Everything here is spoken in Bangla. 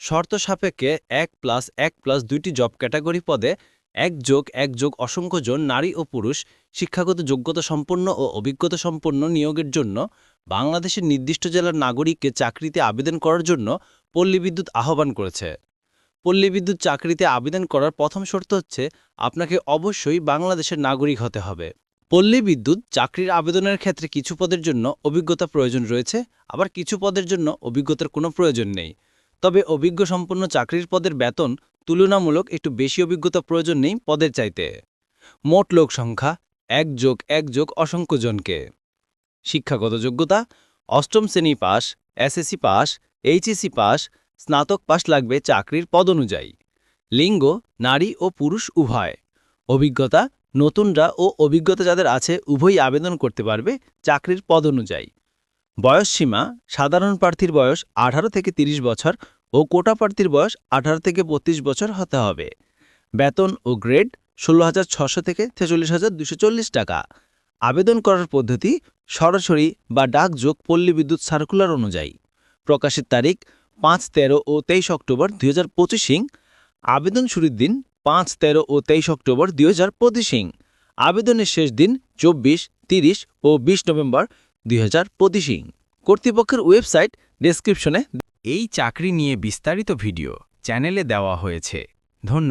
শর্ত সাপেক্ষে এক প্লাস এক প্লাস দুইটি জব ক্যাটাগরি পদে এক যোগ এক যোগ অসংখ্য জন নারী ও পুরুষ শিক্ষাগত যোগ্যতা সম্পন্ন ও অভিজ্ঞতা সম্পন্ন নিয়োগের জন্য বাংলাদেশের নির্দিষ্ট জেলার নাগরিককে চাকরিতে আবেদন করার জন্য পল্লী বিদ্যুৎ আহ্বান করেছে। পল্লী বিদ্যুৎ চাকরিতে আবেদন করার প্রথম শর্ত হচ্ছে আপনাকে অবশ্যই বাংলাদেশের নাগরিক হতে হবে। পল্লী বিদ্যুৎ চাকরির আবেদনের ক্ষেত্রে কিছু পদের জন্য অভিজ্ঞতা প্রয়োজন রয়েছে, আবার কিছু পদের জন্য অভিজ্ঞতার কোনো প্রয়োজন নেই। তবে অভিজ্ঞ সম্পন্ন চাকরির পদের বেতন তুলনামূলক একটু বেশি অভিজ্ঞতা প্রয়োজন নেই পদের চাইতে। মোট লোক সংখ্যা এক যোগ এক যোগ অসংখ্য জনকে। শিক্ষাগত যোগ্যতা, অষ্টম শ্রেণি পাস, এসএসসি পাস, এইচএসসি পাস, স্নাতক পাস লাগবে চাকরির পদ অনুযায়ী। লিঙ্গ, নারী ও পুরুষ উভয়। অভিজ্ঞতা, নতুনরা ও অভিজ্ঞতা যাদের আছে উভয়ই আবেদন করতে পারবে চাকরির পদ অনুযায়ী। বয়স সীমা সাধারণ প্রার্থীর বয়স আঠারো থেকে ৩০ বছর ও কোটা প্রার্থীর বয়স আঠারো থেকে বত্রিশ বছর হতে হবে। বেতন ও গ্রেড ষোলো হাজার ছশো থেকে ছেচল্লিশ হাজার দুশো চল্লিশ টাকা। আবেদন করার পদ্ধতি সরাসরি বা ডাকযোগ পল্লী বিদ্যুৎ সার্কুলার অনুযায়ী। প্রকাশের তারিখ পাঁচ, তেরো ও তেইশ অক্টোবর দুই হাজার পঁচিশিং আবেদন শুরুর দিন পাঁচ, তেরো ও তেইশ অক্টোবর দুই হাজার পঁচিশিং আবেদনের শেষ দিন চব্বিশ, তিরিশ ও বিশ নভেম্বর দুই কর্তৃপক্ষের ওয়েবসাইট ডেসক্রিপশনে এই চাকরি নিয়ে বিস্তারিত ভিডিও চ্যানেলে দেওয়া হয়েছে। ধন্যবাদ।